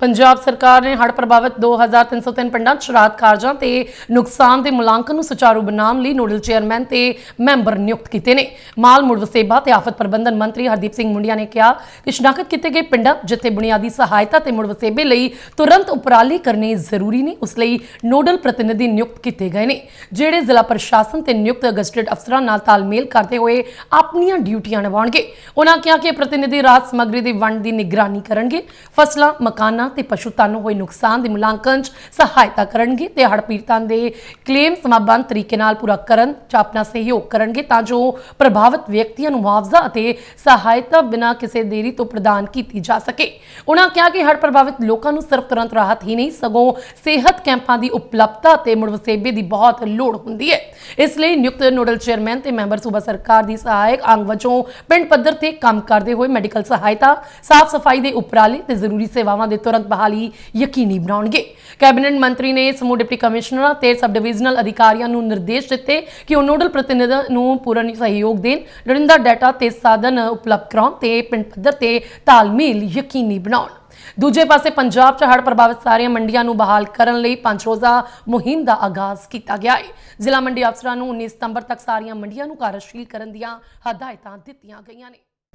ਪੰਜਾਬ ਸਰਕਾਰ ਨੇ ਹੜ੍ਹ ਪ੍ਰਭਾਵਿਤ 2303 ਪਿੰਡਾਂ 'ਚ ਰਾਹਤ ਕਾਰਜਾਂ ਤੇ ਨੁਕਸਾਨ ਦੇ ਮੁਲਾਂਕਣ ਨੂੰ ਸੁਚਾਰੂ ਬਣਾਉਣ ਲਈ ਨੋਡਲ ਚੇਅਰਮੈਨ ਤੇ ਮੈਂਬਰ ਨਿਯੁਕਤ ਕੀਤੇ ਨੇ। ਮਾਲ, ਮੁੜ ਵਸੇਬਾ ਤੇ ਆਫਤ ਪ੍ਰਬੰਧਨ ਮੰਤਰੀ ਹਰਦੀਪ ਸਿੰਘ ਮੁੰਡਿਆ ਨੇ ਕਿਹਾ ਕਿ ਸ਼ਨਾਖਤ ਕੀਤੇ ਗਏ ਪਿੰਡਾਂ ਜਿੱਥੇ ਬੁਨਿਆਦੀ ਸਹਾਇਤਾ ਤੇ ਮੁੜ ਵਸੇਬੇ ਲਈ ਤੁਰੰਤ ਉਪਰਾਲੇ ਕਰਨੇ ਜ਼ਰੂਰੀ ਨੇ, ਉਸ ਲਈ ਨੋਡਲ ਪ੍ਰਤੀਨਿਧੀ ਨਿਯੁਕਤ ਕੀਤੇ ਗਏ ਨੇ, ਜਿਹੜੇ ਜ਼ਿਲ੍ਹਾ ਪ੍ਰਸ਼ਾਸਨ ਤੇ ਨਿਯੁਕਤ ਗਜ਼ਟਿਡ ਅਫਸਰਾਂ ਨਾਲ ਤਾਲਮੇਲ ਕਰਦੇ ਹੋਏ ਆਪਣੀਆਂ ਡਿਊਟੀਆਂ ਨਿਭਾਉਣਗੇ। ਉਹਨਾਂ ਕਿਹਾ ਕਿ ਇਹ ਪ੍ਰਤੀਨਿਧੀ ਰਾਤ ਸਮੱਗਰੀ ਦੀ ਵੰਡ ਦੀ ਨਿਗਰਾਨੀ ਕਰਨਗੇ। ਫਸਲਾਂ, ਮਕਾਨਾਂ ਤੇ ਪਸ਼ੂ ਧਨ ਨੂੰ ਹੋਏ ਨੁਕਸਾਨ ਦੇ ਮੁਲਾਂਕਣ 'ਚ ਸਹਾਇਤਾ ਕਰਨਗੇ ਤੇ ਹੜ੍ਹ ਪੀੜਤਾਂ ਦੇ ਕਲੇਮ ਸਮਾਬੰਧ ਤਰੀਕੇ ਨਾਲ ਪੂਰਾ ਕਰਨ 'ਚ ਆਪਣਾ ਸਹਿਯੋਗ ਕਰਨਗੇ ਤਾਂ ਜੋ ਪ੍ਰਭਾਵਿਤ ਵਿਅਕਤੀਆਂ ਨੂੰ ਮੁਆਵਜ਼ਾ ਅਤੇ ਸਹਾਇਤਾ ਬਿਨਾਂ ਕਿਸੇ ਦੇਰੀ ਤੋਂ ਪ੍ਰਦਾਨ ਕੀਤੀ ਜਾ ਸਕੇ। ਉਹਨਾਂ ਕਿਹਾ ਕਿ ਹੜ੍ਹ ਪ੍ਰਭਾਵਿਤ ਲੋਕਾਂ ਨੂੰ ਸਿਰਫ ਤੁਰੰਤ ਰਾਹਤ ਹੀ ਨਹੀਂ, ਸਗੋਂ ਸਿਹਤ ਕੈਂਪਾਂ ਦੀ ਉਪਲਬਧਤਾ ਤੇ ਮੁੜ ਵਸੇਬੇ ਦੀ ਬਹੁਤ ਲੋੜ ਹੁੰਦੀ ਹੈ। ਇਸ ਲਈ ਨਿਯੁਕਤ ਨੋਡਲ ਚੇਅਰਮੈਨ ਤੇ ਮੈਂਬਰ ਸੂਬਾ ਸਰਕਾਰ ਦੀ ਸਹਾਇਕ ਅੰਗ ਵਜੋਂ ਪਿੰਡ ਪੱਧਰ ਤੇ ਕੰਮ ਕਰਦੇ ਹੋਏ ਮੈਡੀਕਲ ਸਹਾਇਤਾ, ਸਾਫ਼ ਸਫ਼ਾਈ ਦੇ ਉਪਰਾਲੇ ਤੇ ਜ਼ਰੂਰੀ ਸੇਵਾਵਾਂ ਦੇ ਤੁਰੰਤ ਬਹਾਲੀ ਯਕੀਨੀ ਬਣਾਉਣਗੇ। ਕੈਬਨਿਟ ਮੰਤਰੀ ਨੇ ਸਮੂਹ ਡਿਪਟੀ ਕਮਿਸ਼ਨਰਾਂ ਤੇ ਸਬ ਡਿਵੀਜ਼ਨਲ ਅਧਿਕਾਰੀਆਂ ਨੂੰ ਨਿਰਦੇਸ਼ ਦਿੱਤੇ ਕਿ ਉਹ ਨੋਡਲ ਪ੍ਰਤੀਨਿਧਾਂ ਨੂੰ ਪੂਰਨ ਸਹਿਯੋਗ ਦੇਣ, ਲੋੜੀਂਦਾ ਡਾਟਾ ਤੇ ਸਾਧਨ ਉਪਲਬਧ ਕਰਾਉਣ ਤੇ ਪਿੰਡ ਪੱਧਰ ਤੇ ਤਾਲਮੇਲ ਯਕੀਨੀ ਬਣਾਉਣ। ਦੂਜੇ ਪਾਸੇ ਪੰਜਾਬ 'ਚ ਹੜ੍ਹ ਪ੍ਰਭਾਵਿਤ ਸਾਰੀਆਂ ਮੰਡੀਆਂ ਨੂੰ ਬਹਾਲ ਕਰਨ ਲਈ ਪੰਜ ਰੋਜ਼ਾ ਮੁਹਿੰਮ ਦਾ ਆਗਾਜ਼ ਕੀਤਾ ਗਿਆ ਹੈ ਜ਼ਿਲ੍ਹਾ ਮੰਡੀ ਅਫਸਰਾਂ ਨੂੰ 19 ਸਤੰਬਰ ਤੱਕ ਸਾਰੀਆਂ ਮੰਡੀਆਂ ਨੂੰ ਕਾਰਜਸ਼ੀਲ ਕਰਨ ਦੀਆਂ ਹਦਾਇਤਾਂ ਦਿੱਤੀਆਂ ਗਈਆਂ ਨੇ।